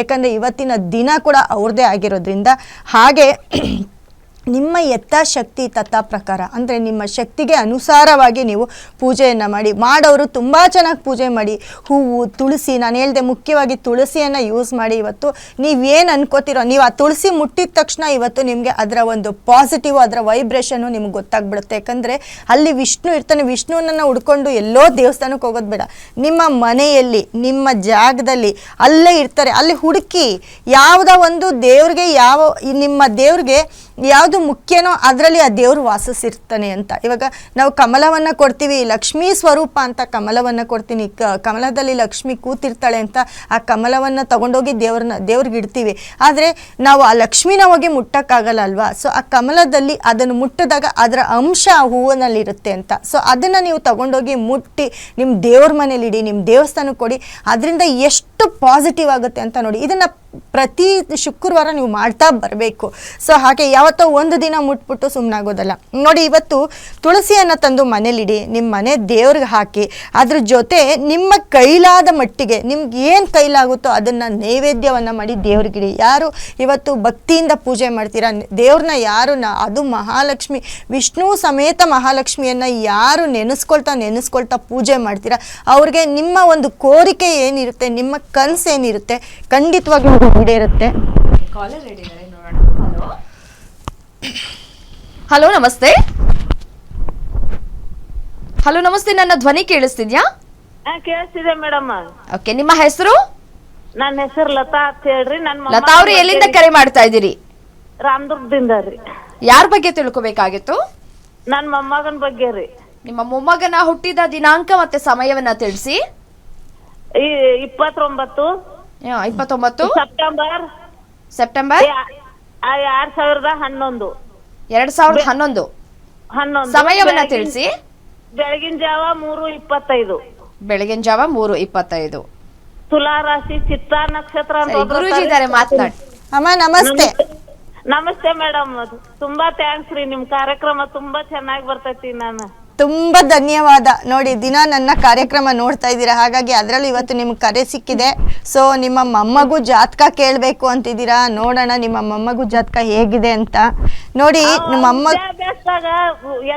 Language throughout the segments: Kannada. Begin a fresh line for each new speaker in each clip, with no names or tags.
ಯಾಕಂದರೆ ಇವತ್ತಿನ ದಿನ ಕೂಡ ಅವ್ರದ್ದೇ ಆಗಿರೋದ್ರಿಂದ ಹಾಗೆ ನಿಮ್ಮ ಎತ್ತಶಕ್ತಿ ತತ್ತ ಪ್ರಕಾರ, ಅಂದರೆ ನಿಮ್ಮ ಶಕ್ತಿಗೆ ಅನುಸಾರವಾಗಿ ನೀವು ಪೂಜೆಯನ್ನು ಮಾಡಿ. ಮಾಡೋರು ತುಂಬ ಚೆನ್ನಾಗಿ ಪೂಜೆ ಮಾಡಿ. ಹೂವು, ತುಳಸಿ, ನಾನು ಹೇಳಿದೆ ಮುಖ್ಯವಾಗಿ ತುಳಸಿಯನ್ನು ಯೂಸ್ ಮಾಡಿ ಇವತ್ತು. ನೀವೇನು ಅನ್ಕೋತಿರೋ, ನೀವು ಆ ತುಳಸಿ ಮುಟ್ಟಿದ ತಕ್ಷಣ ಇವತ್ತು ನಿಮಗೆ ಅದರ ಒಂದು ಪಾಸಿಟಿವ್ ಅದರ ವೈಬ್ರೇಷನ್ನು ನಿಮ್ಗೆ ಗೊತ್ತಾಗ್ಬಿಡುತ್ತೆ. ಯಾಕಂದರೆ ಅಲ್ಲಿ ವಿಷ್ಣು ಇರ್ತಾನೆ ವಿಷ್ಣುವನ್ನು ಹುಡ್ಕೊಂಡು ಎಲ್ಲೋ ದೇವಸ್ಥಾನಕ್ಕೆ ಹೋಗೋದು ಬೇಡ. ನಿಮ್ಮ ಮನೆಯಲ್ಲಿ, ನಿಮ್ಮ ಜಾಗದಲ್ಲಿ ಅಲ್ಲೇ ಇರ್ತಾರೆ. ಅಲ್ಲಿ ಹುಡುಕಿ, ಯಾವುದೋ ಒಂದು ದೇವ್ರಿಗೆ ಯಾವ ನಿಮ್ಮ ದೇವ್ರಿಗೆ ಯಾವುದು ಮುಖ್ಯನೋ ಅದರಲ್ಲಿ ಆ ದೇವರು ವಾಸಿಸಿರ್ತಾನೆ ಅಂತ. ಇವಾಗ ನಾವು ಕಮಲವನ್ನು ಕೊಡ್ತೀವಿ, ಲಕ್ಷ್ಮೀ ಸ್ವರೂಪ ಅಂತ ಕಮಲವನ್ನು ಕೊಡ್ತೀನಿ ಕಮಲದಲ್ಲಿ ಲಕ್ಷ್ಮಿ ಕೂತಿರ್ತಾಳೆ ಅಂತ ಆ ಕಮಲವನ್ನು ತಗೊಂಡೋಗಿ ದೇವ್ರನ್ನ, ದೇವ್ರಿಗೆ ಇಡ್ತೀವಿ. ಆದರೆ ನಾವು ಆ ಲಕ್ಷ್ಮಿನ ಹೋಗಿ ಮುಟ್ಟಕ್ಕಾಗಲ್ಲ ಅಲ್ವಾ? ಸೊ ಆ ಕಮಲದಲ್ಲಿ ಅದನ್ನು ಮುಟ್ಟಿದಾಗ ಅದರ ಅಂಶ ಆ ಹೂವಿನಲ್ಲಿರುತ್ತೆ ಅಂತ. ಸೊ ಅದನ್ನು ನೀವು ತಗೊಂಡೋಗಿ ಮುಟ್ಟಿ ನಿಮ್ಮ ದೇವ್ರ ಮನೇಲಿ ಇಡಿ ನಿಮ್ಮ ದೇವಸ್ಥಾನಕ್ಕೆ ಕೊಡಿ, ಅದರಿಂದ ಎಷ್ಟು ಪಾಸಿಟಿವ್ ಆಗುತ್ತೆ ಅಂತ ನೋಡಿ. ಇದನ್ನು ಪ್ರತಿ ಶುಕ್ರವಾರ ನೀವು ಮಾಡ್ತಾ ಬರಬೇಕು. ಸೊ ಹಾಗೆ ಯಾವತ್ತೋ ಒಂದು ದಿನ ಮುಟ್ಬಿಟ್ಟು ಸುಮ್ಮನಾಗೋದಲ್ಲ ನೋಡಿ, ಇವತ್ತು ತುಳಸಿಯನ್ನು ತಂದು ಮನೇಲಿಡಿ ನಿಮ್ಮ ಮನೆ ದೇವ್ರಿಗೆ ಹಾಕಿ, ಅದ್ರ ಜೊತೆ ನಿಮ್ಮ ಕೈಲಾದ ಮಟ್ಟಿಗೆ ನಿಮ್ಗೆ ಏನು ಕೈಲಾಗುತ್ತೋ ಅದನ್ನು ನೈವೇದ್ಯವನ್ನು ಮಾಡಿ ದೇವ್ರಿಗಿಡಿ. ಯಾರು ಇವತ್ತು ಭಕ್ತಿಯಿಂದ ಪೂಜೆ ಮಾಡ್ತೀರಾ? ದೇವ್ರನ್ನ ಯಾರು ಅದು ಮಹಾಲಕ್ಷ್ಮಿ. ವಿಷ್ಣು ಸಮೇತ ಮಹಾಲಕ್ಷ್ಮಿಯನ್ನು ಯಾರು ನೆನೆಸ್ಕೊಳ್ತಾ ನೆನೆಸ್ಕೊಳ್ತಾ ಪೂಜೆ ಮಾಡ್ತೀರಾ? ಅವ್ರಿಗೆ ನಿಮ್ಮ ಒಂದು ಕೋರಿಕೆ ಏನಿರುತ್ತೆ, ನಿಮ್ಮ ಕನಸು ಏನಿರುತ್ತೆ ಕಾಲೇಜ್ ಈಡೇರುತ್ತೆ
ಕಾಲರ್ ರೆಡಿ ಇದ್ದಾರೆ ನೋಡೋಣ ಹಲೋ ಹಲೋ ನಮಸ್ತೆ. ಹಲೋ ನಮಸ್ತೆ ನನ್ನ ಧ್ವನಿ ಕೇಳಿಸ್ತಿದ್ಯಾ?
ಕೇಳಿಸ್ತಿದೆ ಮೇಡಮ್.
ಓಕೆ ನಿಮ್ಮ ಹೆಸರು?
ನನ್ನ ಹೆಸರು ಲತಾ ಅಂತ ಹೇಳ್ರಿ. ನನ್ನ
ಲತಾ ಅವ್ರು ಎಲ್ಲಿಂದ ಕರೆ ಮಾಡ್ತಾ ಇದ್ದೀರಿ?
ರಾಮದುರ್ಗದಿಂದ ರೀ.
ಯಾರ ಬಗ್ಗೆ ತಿಳ್ಕೊಬೇಕಾಗಿತ್ತು?
ನನ್ನ ಮೊಮ್ಮಗನ ಬಗ್ಗೆ ರೀ.
ನಿಮ್ಮ ಮೊಮ್ಮಗನ ಹುಟ್ಟಿದ ದಿನಾಂಕ ಮತ್ತೆ ಸಮಯವನ್ನ ತಿಳಿಸಿ.
ಇಪ್ಪತ್ತೊಂಬತ್ತು.
ಇಪ್ಪತ್ತೊಂಬತ್ತು?
ಸೆಪ್ಟೆಂಬರ್.
ಸೆಪ್ಟೆಂಬರ್?
ಎರಡ್ ಸಾವಿರದ ಹನ್ನೊಂದು.
ಎರಡ್ ಸಾವಿರದ ಹನ್ನೊಂದು.
ಹನ್ನೊಂದು.
ಸಮಯವನ್ನ
ಬೆಳಗಿನ-
ತಿಳಿಸಿ.
ಬೆಳಗಿನ ಜಾವ ಮೂರು ಇಪ್ಪತ್ತೈದು.
ಬೆಳಗಿನ ಜಾವ ಮೂರು ಇಪ್ಪತ್ತೈದು.
ತುಲಾ ರಾಶಿ ಚಿತ್ತ ನಕ್ಷತ್ರ ಅಂತ
ಸರಿ
ಒಬ್ರು
ಗುರೂಜಿ ಇದ್ದಾರೆ ಮಾತನಾಡಿ.
ಅಮ್ಮ ನಮಸ್ತೆ.
ನಮಸ್ತೆ ಮೇಡಮ್ ತುಂಬಾ ಥ್ಯಾಂಕ್ಸ್ ರೀ ನಿಮ್ ಕಾರ್ಯಕ್ರಮ ತುಂಬಾ ಚೆನ್ನಾಗಿ ಬರ್ತೈತಿ ನಾನು.
ತುಂಬ ಧನ್ಯವಾದ. ನೋಡಿ ದಿನ ನನ್ನ ಕಾರ್ಯಕ್ರಮ ನೋಡ್ತಾ ಇದ್ದೀರಾ? ಹಾಗಾಗಿ ಅದರಲ್ಲೂ ಇವತ್ತು ನಿಮ್ಗೆ ಕರೆ ಸಿಕ್ಕಿದೆ. ಸೊ ನಿಮ್ಮ ಮೊಮ್ಮಗು ಜಾತಕ ಕೇಳಬೇಕು ಅಂತಿದ್ದೀರಾ? ನೋಡೋಣ ನಿಮ್ಮ ಮೊಮ್ಮಗು ಜಾತಕ ಹೇಗಿದೆ ಅಂತ. ನೋಡಿ ನಿಮ್ಮ ಮೊಮ್ಮ
ವಿದ್ಯಾಭ್ಯಾಸದಾಗ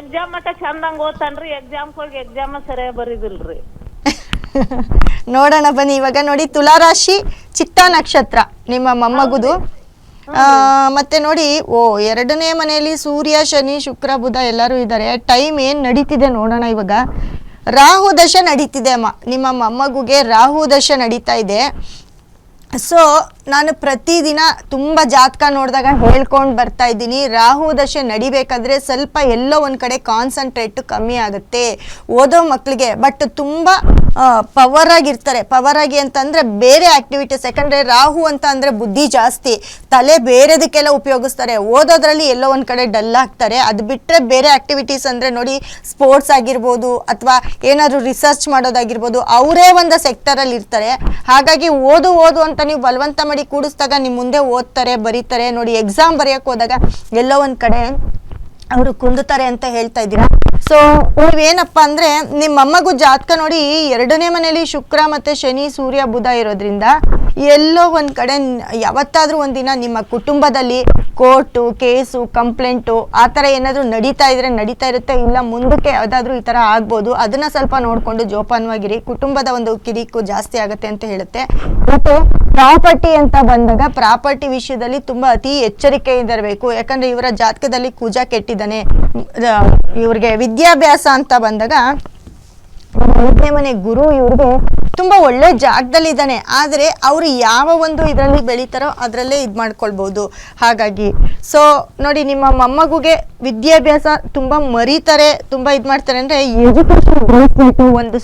ಎಕ್ಸಾಮ್ ಮಟ್ಟ ಚಂದಂಗ್ ಓದ್ತಾನ್ರಿ. ಎಕ್ಸಾಮ್ ಹೋಗಿ ಎಕ್ಸಾಮ್ ಸರಿಯಾಗಿ ಬರೀದಿಲ್ರಿ.
ನೋಡೋಣ ಬನ್ನಿ. ಇವಾಗ ನೋಡಿ ತುಲಾರಾಶಿ ಚಿತ್ತ ನಕ್ಷತ್ರ ನಿಮ್ಮ ಮೊಮ್ಮಗುದು. ಮತ್ತೆ ನೋಡಿ, ಓ, ಎರಡನೇ ಮನೆಯಲ್ಲಿ ಸೂರ್ಯ, ಶನಿ, ಶುಕ್ರ, ಬುಧ ಎಲ್ಲರೂ ಇದ್ದಾರೆ. ಟೈಮ್ ಏನು ನಡೀತಿದೆ ನೋಡೋಣ ಇವಾಗ. ರಾಹು ದಶ ನಡೀತಿದೆ, ಅಮ್ಮ. ನಿಮ್ಮ ಮೊಮ್ಮಗುಗೆ ರಾಹು ದಶ ನಡೀತಾ ಇದೆ. ಸೊ ನಾನು ಪ್ರತಿದಿನ ತುಂಬ ಜಾತಕ ನೋಡಿದಾಗ ಹೇಳ್ಕೊಂಡು ಬರ್ತಾ ಇದ್ದೀನಿ. ರಾಹು ದಶೆ ನಡಿಬೇಕಾದ್ರೆ ಸ್ವಲ್ಪ ಎಲ್ಲೋ ಒಂದು ಕಡೆ ಕಾನ್ಸಂಟ್ರೇಟ್ ಕಮ್ಮಿ ಆಗುತ್ತೆ. ಓದೋ ಮಕ್ಕಳಿಗೆ ಬಟ್ ತುಂಬ ಪವರ್ ಆಗಿರ್ತಾರೆ. ಪವರ್ ಆಗಿ ಅಂತಂದರೆ ಬೇರೆ ಆ್ಯಕ್ಟಿವಿಟೀಸ್ ಯಾಕಂದರೆ ರಾಹು ಅಂತ ಅಂದರೆ ಬುದ್ಧಿ ಜಾಸ್ತಿ. ತಲೆ ಬೇರೆದಕ್ಕೆಲ್ಲ ಉಪಯೋಗಿಸ್ತಾರೆ. ಓದೋದ್ರಲ್ಲಿ ಎಲ್ಲೋ ಒಂದು ಕಡೆ ಡಲ್ ಆಗ್ತಾರೆ. ಅದು ಬಿಟ್ಟರೆ ಬೇರೆ ಆ್ಯಕ್ಟಿವಿಟೀಸ್ ಅಂದರೆ ನೋಡಿ ಸ್ಪೋರ್ಟ್ಸ್ ಆಗಿರ್ಬೋದು ಅಥವಾ ಏನಾದರೂ ರಿಸರ್ಚ್ ಮಾಡೋದಾಗಿರ್ಬೋದು, ಅವರೇ ಒಂದು ಸೆಕ್ಟರಲ್ಲಿ ಇರ್ತಾರೆ. ಹಾಗಾಗಿ ಓದು ಓದು ಅಂತ ನೀವು ಬಲವಂತ ಮಾಡಿ ಕೂಡಿಸಿದಾಗ ನಿಮ್ಮ ಮುಂದೆ ಓದ್ತಾರೆ, ಬರೀತಾರೆ, ನೋಡಿ ಎಕ್ಸಾಮ್ ಬರೆಯೋಕೆ ಹೋದಾಗ ಎಲ್ಲೋ ಒಂದು ಕಡೆ ಅವರು ಕುಂದುತ್ತಾರೆ ಅಂತ ಹೇಳ್ತಾ ಇದ್ದೀರಾ? ಸೊ ನೀವೇನಪ್ಪ ಅಂದರೆ ನಿಮ್ಮ ಅಮ್ಮಗೂ ಜಾತಕ ನೋಡಿ ಎರಡನೇ ಮನೇಲಿ ಶುಕ್ರ ಮತ್ತು ಶನಿ, ಸೂರ್ಯ, ಬುಧ ಇರೋದ್ರಿಂದ ಎಲ್ಲೋ ಒಂದು ಕಡೆ ಯಾವತ್ತಾದರೂ ಒಂದಿನ ನಿಮ್ಮ ಕುಟುಂಬದಲ್ಲಿ ಕೋರ್ಟು, ಕೇಸು, ಕಂಪ್ಲೇಂಟು, ಆ ಥರ ಏನಾದರೂ ನಡೀತಾ ಇದ್ರೆ ನಡೀತಾ ಇರುತ್ತೆ, ಇಲ್ಲ ಮುಂದಕ್ಕೆ ಯಾವುದಾದ್ರೂ ಈ ಥರ ಆಗ್ಬೋದು, ಅದನ್ನು ಸ್ವಲ್ಪ ನೋಡಿಕೊಂಡು ಜೋಪಾನವಾಗಿರಿ. ಕುಟುಂಬದ ಒಂದು ಕಿರಿಕು ಜಾಸ್ತಿ ಆಗುತ್ತೆ ಅಂತ ಹೇಳುತ್ತೆ. ಮತ್ತು ಪ್ರಾಪರ್ಟಿ ಅಂತ ಬಂದಾಗ ಪ್ರಾಪರ್ಟಿ ವಿಷಯದಲ್ಲಿ ತುಂಬ ಅತಿ ಎಚ್ಚರಿಕೆಯಿಂದ ಇರಬೇಕು. ಯಾಕಂದರೆ ಇವರ ಜಾತಕದಲ್ಲಿ ಕೂಜಾ ಕೆಟ್ಟಿದ್ದಾನೆ. ಇವ್ರಿಗೆ ವಿದ್ಯಾಭ್ಯಾಸ ಅಂತ ಬಂದಾಗ ಐದನೇ ಮನೆ ಗುರು ಇವ್ರಿಗೆ ತುಂಬಾ ಒಳ್ಳೆ ಜಾಗದಲ್ಲಿದ್ದಾನೆ. ಆದರೆ ಅವರು ಯಾವ ಒಂದು ಇದರಲ್ಲಿ ಬೆಳೀತಾರೋ ಅದರಲ್ಲೇ ಇದು ಮಾಡ್ಕೊಳ್ಬೋದು. ಹಾಗಾಗಿ ಸೊ ನೋಡಿ ನಿಮ್ಮ ಮೊಮ್ಮಗುಗೆ ವಿದ್ಯಾಭ್ಯಾಸ ತುಂಬಾ ಮರೀತಾರೆ, ತುಂಬಾ ಇದು ಮಾಡ್ತಾರೆ. ಅಂದರೆ ಬೆಳೆಸಬೇಕು ಒಂದು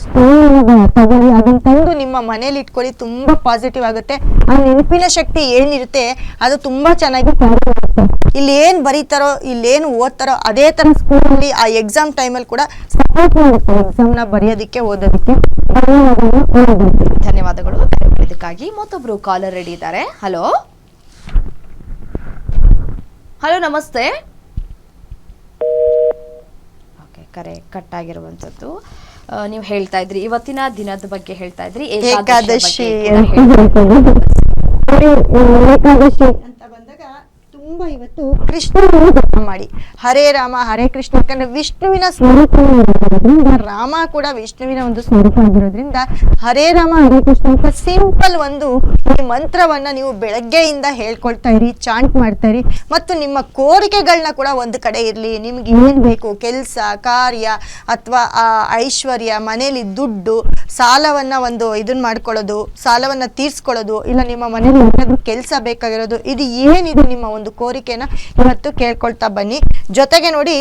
ತಗೊಳ್ಳಿ, ಅದನ್ನು ನಿಮ್ಮ ಮನೇಲಿ ಇಟ್ಕೊಳ್ಳಿ, ತುಂಬಾ ಪಾಸಿಟಿವ್ ಆಗುತ್ತೆ. ಆ ನೆನಪಿನ ಶಕ್ತಿ ಏನಿರುತ್ತೆ, ಅದು ತುಂಬಾ ಚೆನ್ನಾಗಿ ಕಾರ್ಯವಾಗುತ್ತೆ. ಇಲ್ಲಿ ಏನು ಬರೀತಾರೋ ಇಲ್ಲೇನು ಓದ್ತಾರೋ, ಅದೇ ಥರ ಸ್ಕೂಲಲ್ಲಿ ಆ ಎಕ್ಸಾಮ್ ಟೈಮಲ್ಲಿ ಕೂಡ ಸಪೋರ್ಟ್ ಎಕ್ಸಾಮ್ನ ಬರೆಯೋದಕ್ಕೆ. ಓದೋದಕ್ಕೆ ಧನ್ಯವಾದಗಳು ಓದೋದಕ್ಕೆ
ಧನ್ಯವಾದಗಳು. ಮಾಡಿದ್ದಕ್ಕಾಗಿ ಮತ್ತೊಬ್ರು ಕಾಲರ್ ರೆಡಿ ಇದ್ದಾರೆ. ಹಲೋ ಹಲೋ ನಮಸ್ತೆ. ಓಕೆ ಕರೆ ಕಟ್ ಆಗಿರುವಂತದ್ದು. ನೀವು ಹೇಳ್ತಾ ಇದ್ರಿ ಇವತ್ತಿನ ದಿನದ ಬಗ್ಗೆ ಹೇಳ್ತಾ ಇದ್ರಿ.
ಏಕಾದಶಿ
ಬಗ್ಗೆ ಕೂಡ
ಅಂತ
ಹೇಳ್ತಾ ಇದ್ರಿ.
ನೋಡಿ, ಏಕಾದಶಿ ಅಂತ ಬಂದಾಗ ತುಂಬಾ ಇವತ್ತು ಕೃಷ್ಣ ಮಾಡಿ. ಹರೇ ರಾಮ, ಹರೇ ಕೃಷ್ಣ. ಯಾಕಂದ್ರೆ ವಿಷ್ಣುವಿನ ಸ್ವರೂಪ ರಾಮ ಕೂಡ ವಿಷ್ಣುವಿನ ಒಂದು ಸ್ವರೂಪ ಆಗಿರೋದ್ರಿಂದ, ಹರೇ ರಾಮ, ಹರೇ ಕೃಷ್ಣ ಅಂತ ಸಿಂಪಲ್ ಒಂದು ಈ ಮಂತ್ರವನ್ನ ನೀವು ಬೆಳಗ್ಗೆಯಿಂದ ಹೇಳ್ಕೊಳ್ತಾ ಇರಿ, ಚಾಂಟ್ ಮಾಡ್ತಾ ಇರಿ. ಮತ್ತು ನಿಮ್ಮ ಕೋರಿಕೆಗಳನ್ನ ಕೂಡ ಒಂದು ಕಡೆ ಇರಲಿ. ನಿಮ್ಗೆ ಏನ್ ಬೇಕು? ಕೆಲಸ, ಕಾರ್ಯ ಅಥವಾ, ಆ, ಐಶ್ವರ್ಯ, ಮನೇಲಿ ದುಡ್ಡು, ಸಾಲವನ್ನ ಒಂದು ಇದನ್ನ ಮಾಡ್ಕೊಳ್ಳೋದು, ಸಾಲವನ್ನ ತೀರ್ಸ್ಕೊಳ್ಳೋದು, ಇಲ್ಲ ನಿಮ್ಮ ಮನೇಲಿ ಏನಾದ್ರು ಕೆಲಸ ಬೇಕಾಗಿರೋದು, ಇದು ಏನಿದೆ ನಿಮ್ಮ ಒಂದು ಕೋರಿಕೆನ ಇವತ್ತು ಕೇಳ್ಕೊಳ್ತಾ ಬನ್ನಿ. ಜೊತೆಗೆ ನೋಡಿ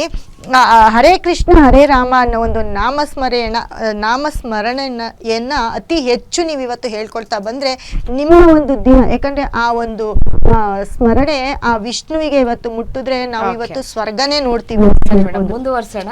ಹರೇ ಕೃಷ್ಣ ಹರೇ ರಾಮ ಅನ್ನೋ ಒಂದು ನಾಮಸ್ಮರಣೆಯನ್ನ ಆ, ನಾಮಸ್ಮರಣೆಯನ್ನ ಅತಿ ಹೆಚ್ಚು ನೀವು ಇವತ್ತು ಹೇಳ್ಕೊಳ್ತಾ ಬಂದ್ರೆ ನಿಮ್ಮ ಒಂದು ದಿನ ಯಾಕಂದ್ರೆ ಆ ಒಂದು ಸ್ಮರಣೆ ಆ ವಿಷ್ಣುವಿಗೆ ಇವತ್ತು ಮುಟ್ಟಿದ್ರೆ ನಾವು ಇವತ್ತು ಸ್ವರ್ಗನೇ ನೋಡ್ತೀವಿ
ಮುಂದುವರ್ಸೋಣ?